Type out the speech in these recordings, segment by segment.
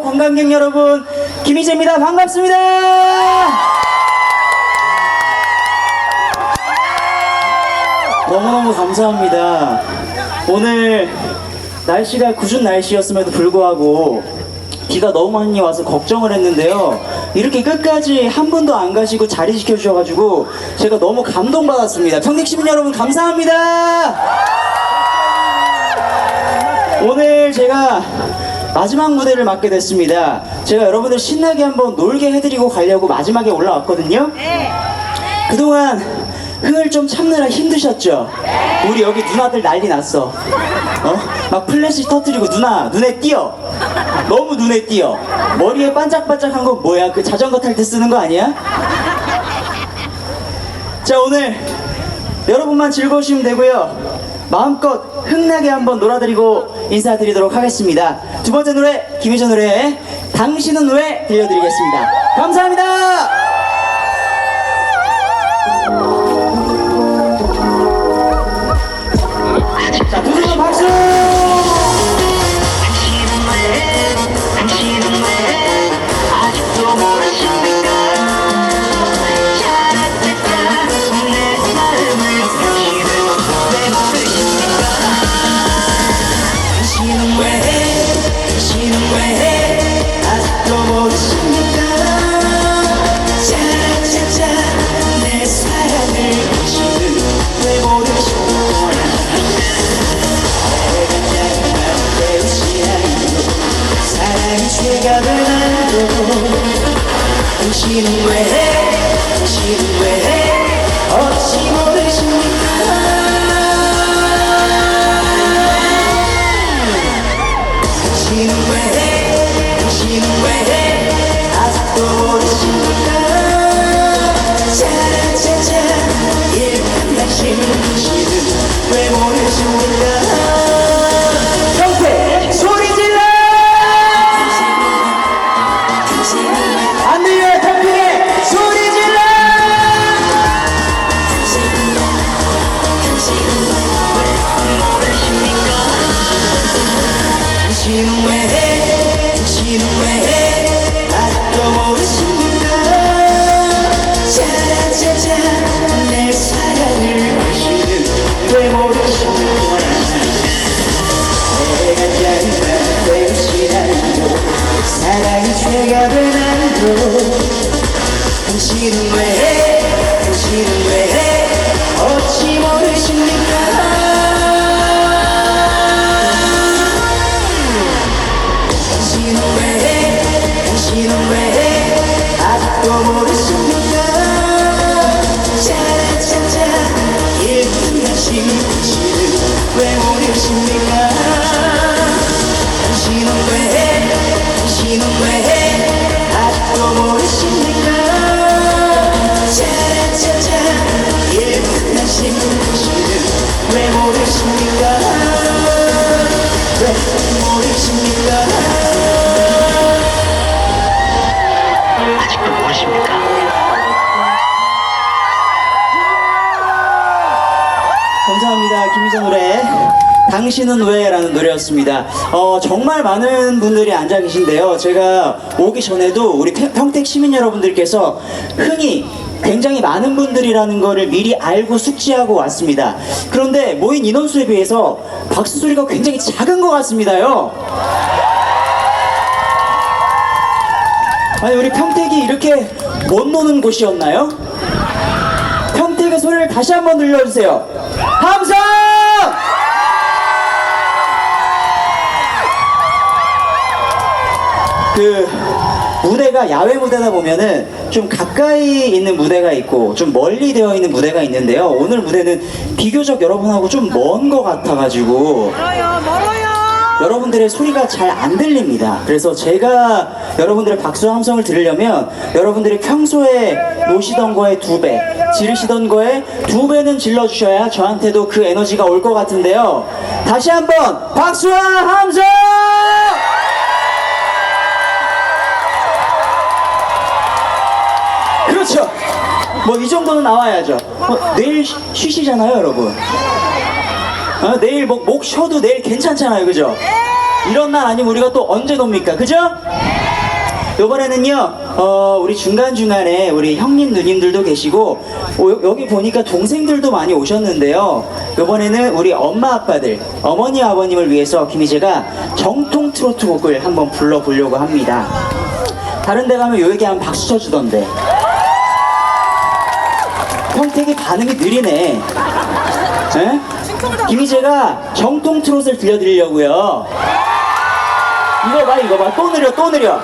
관광객 여러분 김희재입니다. 반갑습니다. 너무너무 감사합니다. 오늘 날씨가 궂은 날씨였음에도 불구하고 비가 너무 많이 와서 걱정을 했는데요. 이렇게 끝까지 한 분도 안 가시고 자리 지켜주셔가지고 제가 너무 감동받았습니다. 평택 시민 여러분 감사합니다. 오늘 제가 마지막 무대를 맡게 됐습니다. 제가 여러분들 신나게 한번 놀게 해드리고 가려고 마지막에 올라왔거든요. 그동안 흥을 좀 참느라 힘드셨죠? 우리 여기 누나들 난리 났어. 어? 막 플래시 터뜨리고 누나 눈에 띄어. 너무 눈에 띄어. 머리에 반짝반짝한 건 뭐야? 그 자전거 탈 때 쓰는 거 아니야? 자 오늘 여러분만 즐거우시면 되고요. 마음껏 흥나게 한번 놀아드리고 인사드리도록 하겠습니다. 두 번째 노래 김희정 노래의 당신은 왜 들려드리겠습니다. 감사합니다. machine and bread. 당신은 왜해 당신은 아직도 모르십니까 짜자자 내 사랑을 당신은 왜 모르시는 거야 내가 잘난 외우시라고 사랑이 죄가 되나요 당신은 왜해 당신은 왜 당신은 왜? 라는 노래였습니다. 어, 정말 많은 분들이 앉아 계신데요. 제가 오기 전에도 우리 평- 평택 시민 여러분들께서 흔히 굉장히 많은 분들이라는 거를 미리 알고 숙지하고 왔습니다. 그런데 모인 인원수에 비해서 박수 소리가 굉장히 작은 것 같습니다요. 아니, 우리 평택이 이렇게 못 노는 곳이었나요? 평택의 소리를 다시 한번 들려주세요. 함성! 그 무대가 야외 무대다 보면은 좀 가까이 있는 무대가 있고 좀 멀리 되어 있는 무대가 있는데요. 오늘 무대는 비교적 여러분하고 좀 먼 것 같아가지고 멀어요, 멀어요. 여러분들의 소리가 잘 안 들립니다. 그래서 제가 여러분들의 박수 함성을 들으려면 여러분들이 평소에 노시던 거에 두 배, 지르시던 거에 두 배는 질러주셔야 저한테도 그 에너지가 올 것 같은데요. 다시 한번 박수와 함성! 뭐 이 정도는 나와야죠. 어, 내일 쉬- 쉬시잖아요, 여러분. 어, 내일 목, 목 쉬어도 내일 괜찮잖아요, 그죠? 이런 날 아니면 우리가 또 언제 돕니까, 그죠? 요번에는요, 어, 우리 중간중간에 우리 형님, 누님들도 계시고, 어, 여- 여기 보니까 동생들도 많이 오셨는데요. 요번에는 우리 엄마, 아빠들, 어머니, 아버님을 위해서 김희재가 정통 트로트 곡을 한번 불러보려고 합니다. 다른 데 가면 요 얘기 하면 박수 쳐주던데. 평택이 반응이 느리네. 에? 김희재가 정통 트롯을 들려드리려고요. 이거 봐, 이거 봐. 또 느려, 또 느려.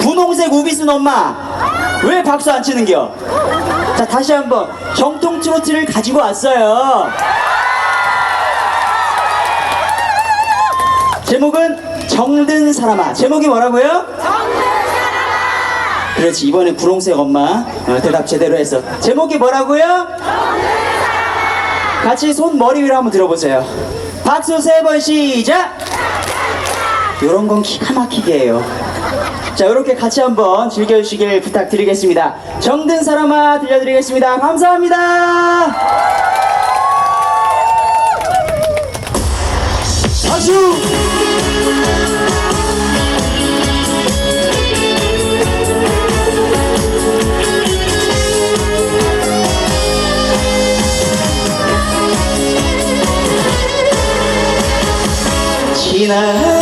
분홍색 우비순 엄마. 왜 박수 안 치는겨? 자, 다시 한번. 정통 트로트를 가지고 왔어요. 제목은 정든 사람아. 제목이 뭐라고요? 그렇지 이번에 분홍색 엄마 어, 대답 제대로 했어 제목이 뭐라고요? 같이 손 머리 위로 한번 들어보세요. 박수 세 번 시작! 요런 건 기가 막히게 해요. 자 이렇게 같이 한번 즐겨주시길 부탁드리겠습니다. 정든 사람아 들려드리겠습니다. 감사합니다! 박수 지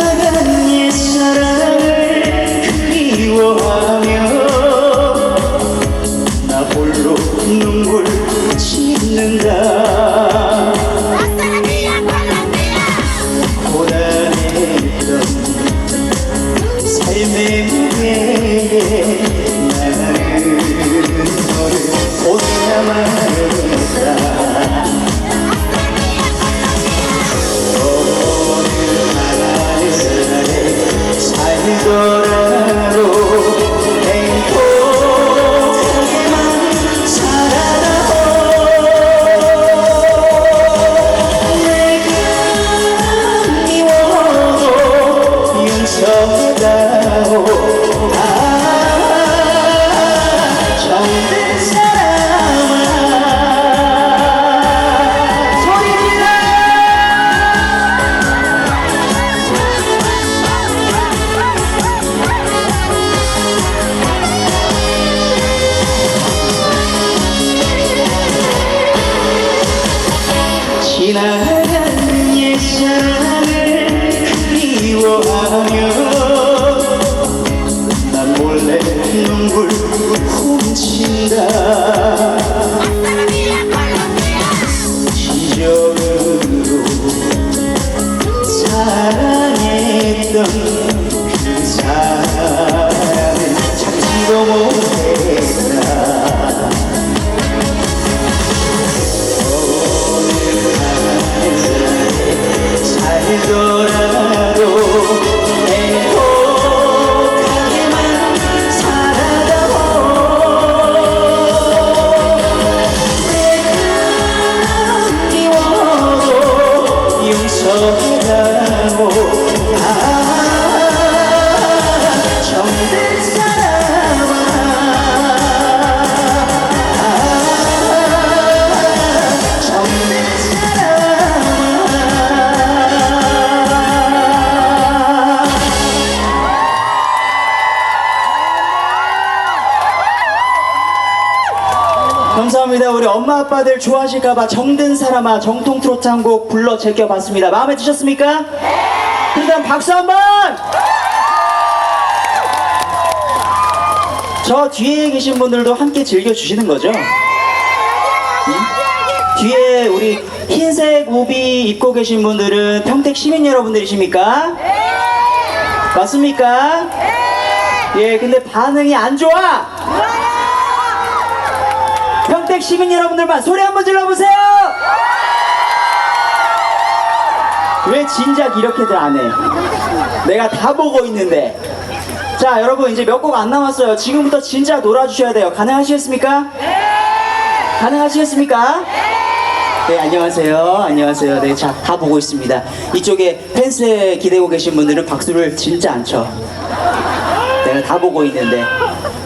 아빠들 좋아하실까봐 정든 사람아 정통 트로트 한 곡 불러 제껴봤습니다. 마음에 드셨습니까? 일단 박수 한 번! 저 뒤에 계신 분들도 함께 즐겨주시는 거죠? 응? 뒤에 우리 흰색 우비 입고 계신 분들은 평택 시민 여러분들이십니까? 맞습니까? 예, 근데 반응이 안 좋아! 평택 시민 여러분들만 소리 한번 질러보세요! 왜 진작 이렇게들 안 해? 내가 다 보고 있는데. 자, 여러분, 이제 몇 곡 안 남았어요. 지금부터 진짜 놀아주셔야 돼요. 가능하시겠습니까? 가능하시겠습니까? 네, 안녕하세요. 안녕하세요. 네, 자, 다 보고 있습니다. 이쪽에 펜스에 기대고 계신 분들은 박수를 진짜 안 쳐. 내가 다 보고 있는데.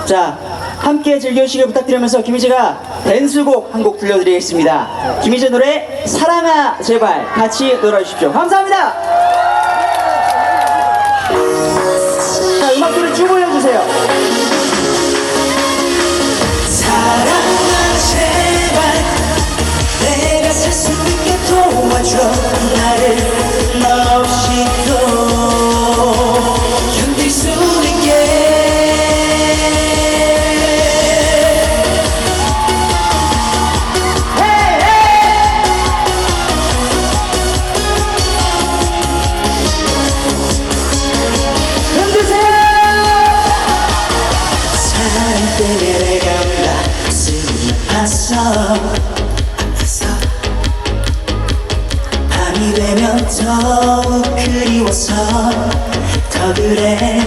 자, 함께 즐겨주시길 부탁드리면서 김희재가 댄스곡 한 곡 들려드리겠습니다. 김희재 노래 사랑아 제발 같이 놀아주십시오. 감사합니다. 자, 음악 소리 쭉 올려주세요. 사랑아 제발 내가 살 수 있게 도와줘 나를 더욱 그리워서 더 그래.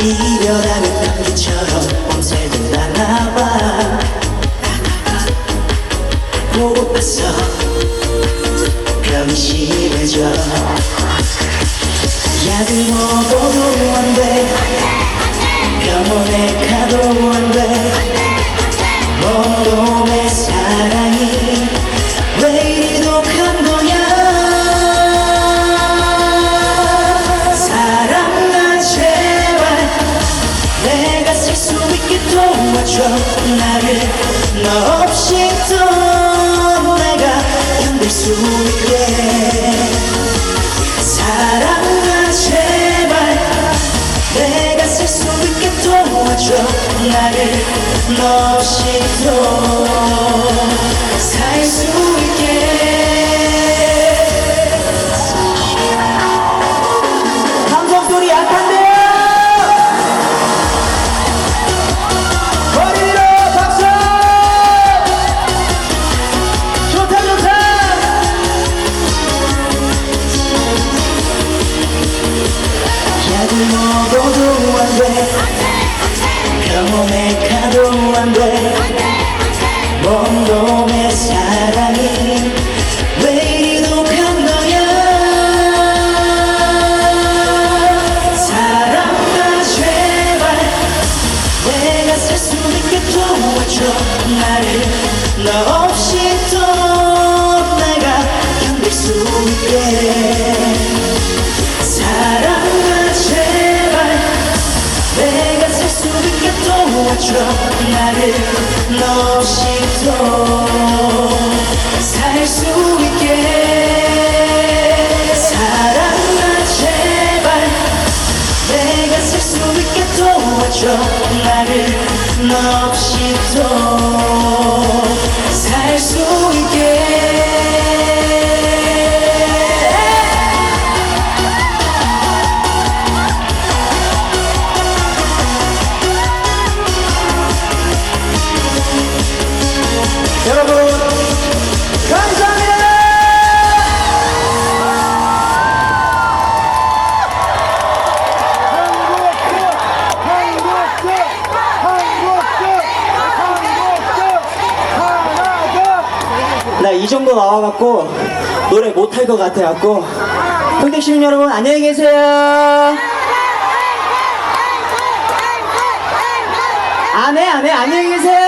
이별하는 감기처럼 밤새들 하나봐 보고팠어 병이 심해져. 약을 먹어도 안돼 병원에 가도 안돼 몸몸의 사랑 도와줘 나를 너 없이 또 내가 견딜 수 있게. 사랑아 제발 내가 살 수 있게 도와줘. 나를 너 없이 또 나와갖고 노래 못할 것 같아갖고 평택 시민 여러분 안녕히 계세요. 안해 안해 안녕히 계세요.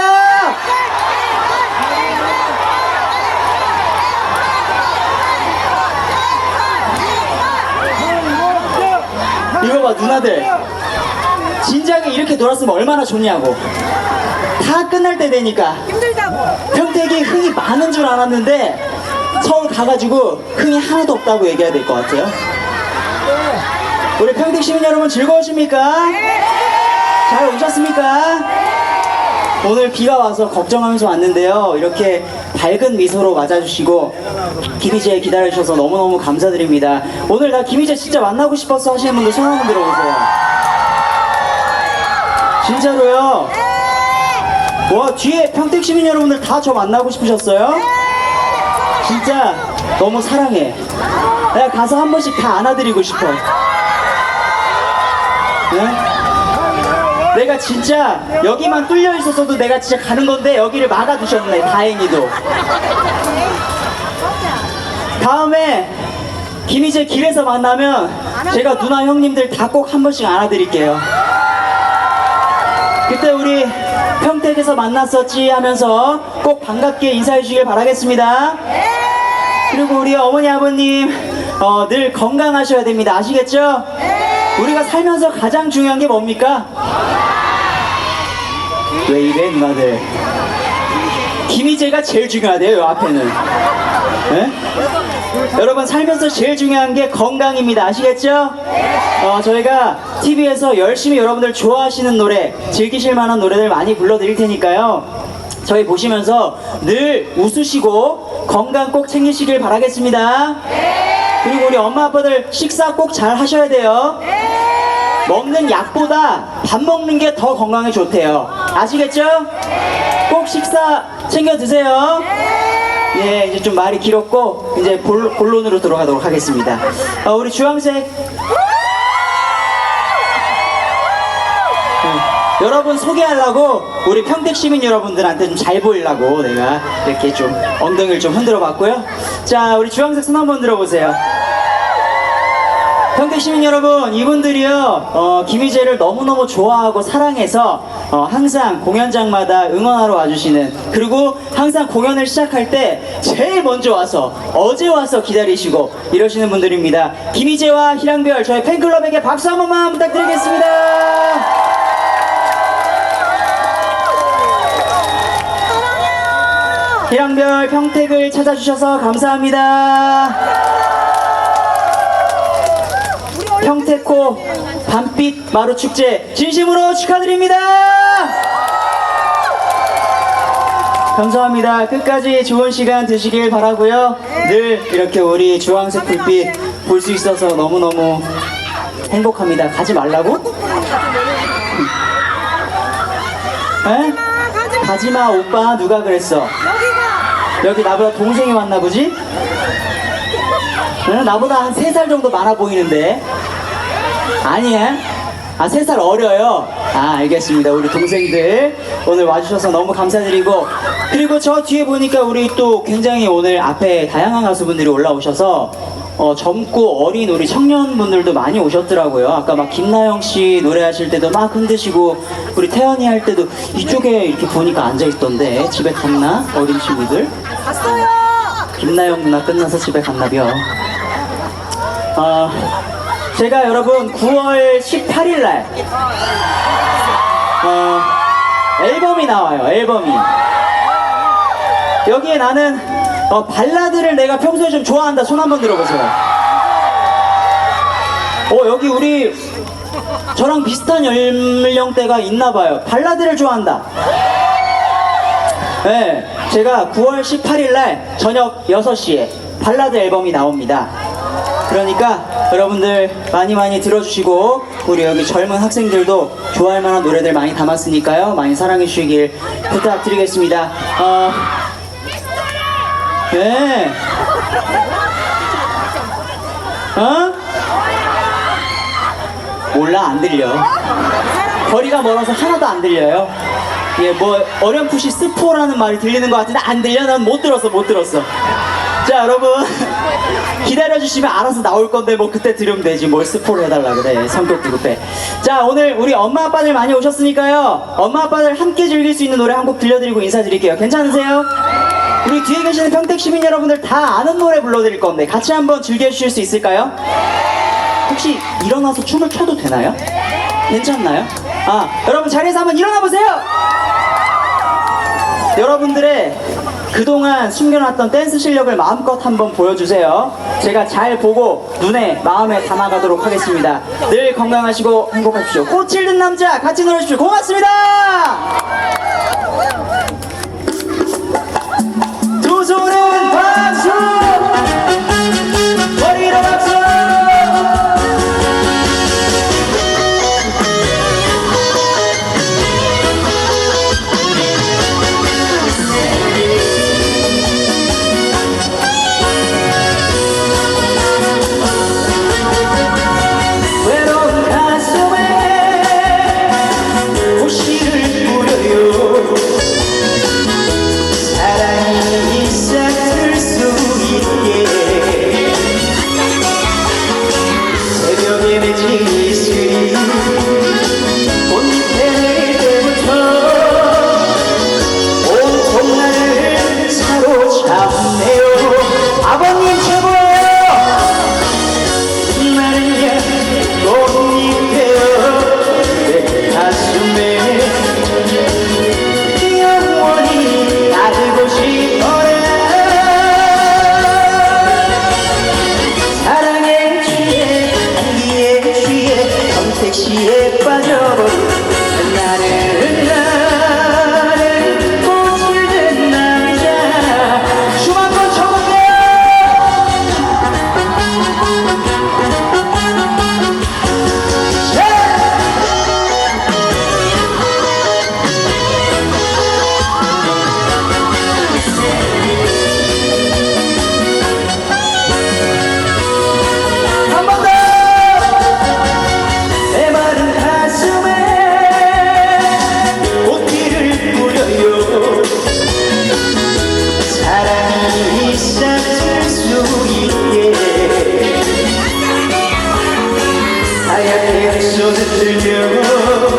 이거 봐 누나들 진작에 이렇게 놀았으면 얼마나 좋냐고 다 끝날 때 되니까 힘들다고. 평택이 흥이 많은 줄 알았는데 서울 가가지고 흥이 하나도 없다고 얘기해야 될 것 같아요. 우리 평택 시민 여러분 즐거우십니까? 잘 오셨습니까? 오늘 비가 와서 걱정하면서 왔는데요. 이렇게 밝은 미소로 맞아주시고 김희재 기다려주셔서 너무너무 감사드립니다. 오늘 나 김희재 진짜 만나고 싶었어 하시는 분들 손 한번 들어보세요. 진짜로요? 와 뒤에 평택 시민 여러분들 다 저 만나고 싶으셨어요? 진짜 너무 사랑해. 내가 가서 한 번씩 다 안아드리고 싶어. 네? 내가 진짜 여기만 뚫려 있었어도 내가 진짜 가는 건데 여기를 막아두셨네. 다행히도. 다음에 김희재 길에서 만나면 제가 누나 형님들 다 꼭 한 번씩 안아드릴게요. 그때 우리 평택에서 만났었지 하면서 꼭 반갑게 인사해 주시길 바라겠습니다. 그리고 우리 어머니 아버님 어, 늘 건강하셔야 됩니다. 아시겠죠? 우리가 살면서 가장 중요한 게 뭡니까? 왜 이래 누나들? 김희재가 제일 중요하대요. 요 앞에는. 네? 여러분 살면서 제일 중요한 게 건강입니다. 아시겠죠? 어, 저희가 TV에서 열심히 여러분들 좋아하시는 노래, 즐기실 만한 노래들 많이 불러드릴 테니까요. 저희 보시면서 늘 웃으시고 건강 꼭 챙기시길 바라겠습니다. 그리고 우리 엄마 아빠들 식사 꼭 잘 하셔야 돼요. 먹는 약보다 밥 먹는 게 더 건강에 좋대요. 아시겠죠? 꼭 식사 챙겨 드세요. 예, 이제 좀 말이 길었고 이제 본, 본론으로 들어가도록 하겠습니다. 어, 우리 주황색 여러분 소개하려고 우리 평택 시민 여러분들한테 좀 잘 보이려고 내가 이렇게 좀 엉덩이를 좀 흔들어 봤고요. 자, 우리 주황색 손 한번 들어보세요. 평택 시민 여러분, 이분들이요, 어, 김희재를 너무너무 좋아하고 사랑해서, 어, 항상 공연장마다 응원하러 와주시는, 그리고 항상 공연을 시작할 때 제일 먼저 와서, 어제 와서 기다리시고, 이러시는 분들입니다. 김희재와 희랑별, 저희 팬클럽에게 박수 한 번만 부탁드리겠습니다. 희랑별 평택을 찾아주셔서 감사합니다. 평택호 밤빛 마루 축제 진심으로 축하드립니다. 감사합니다. 끝까지 좋은 시간 되시길 바라고요. 늘 이렇게 우리 주황색 불빛 볼 수 있어서 너무너무 행복합니다. 가지 말라고? 에? 가지마 오빠 누가 그랬어? 여기 나보다 동생이 왔나 보지? 응, 나보다 한세살 정도 많아 보이는데 아니야? 아, 세살 어려요. 아, 알겠습니다. 우리 동생들 오늘 와주셔서 너무 감사드리고 그리고 저 뒤에 보니까 우리 또 굉장히 오늘 앞에 다양한 가수분들이 올라오셔서 어, 젊고 어린 우리 청년분들도 많이 오셨더라고요. 아까 막 김나영 씨 노래하실 때도 막 흔드시고 우리 태연이 할 때도 이쪽에 이렇게 보니까 앉아 있던데 집에 갔나 어린 친구들? 갔어요. 김나영 누나 끝나서 집에 갔나벼. 어, 제가 여러분 9월 18일 날 어, 앨범이 나와요. 앨범이. 여기에 나는 어, 발라드를 내가 평소에 좀 좋아한다. 손 한번 들어보세요. 어, 여기 우리 저랑 비슷한 연령대가 있나 봐요. 발라드를 좋아한다. 네, 제가 9월 18일 날 저녁 6시에 발라드 앨범이 나옵니다. 그러니까 여러분들 많이 많이 들어주시고 우리 여기 젊은 학생들도 좋아할 만한 노래들 많이 담았으니까요. 많이 사랑해 주시길 부탁드리겠습니다. 어, 네. 어? 몰라 안 들려. 거리가 멀어서 하나도 안 들려요. 예, 뭐 어렴풋이 스포라는 말이 들리는 것 같은데 안 들려? 난 못 들었어, 못 들었어. 자, 여러분 기다려 주시면 알아서 나올 건데 뭐 그때 들으면 되지. 뭘 스포를 해달라 그래. 성격도 급해. 자, 오늘 우리 엄마 아빠들 많이 오셨으니까요. 엄마 아빠들 함께 즐길 수 있는 노래 한 곡 들려드리고 인사드릴게요. 괜찮으세요? 우리 뒤에 계시는 평택 시민 여러분들 다 아는 노래 불러드릴 건데 같이 한번 즐겨주실 수 있을까요? 혹시 일어나서 춤을 춰도 되나요? 괜찮나요? 아, 여러분 자리에서 한번 일어나 보세요. 여러분들의 그동안 숨겨놨던 댄스 실력을 마음껏 한번 보여주세요. 제가 잘 보고 눈에 마음에 담아가도록 하겠습니다. 늘 건강하시고 행복하십시오. 꽃 찔든 남자 같이 놀아주십시오. 고맙습니다. সুরের ভাষণ I am so that you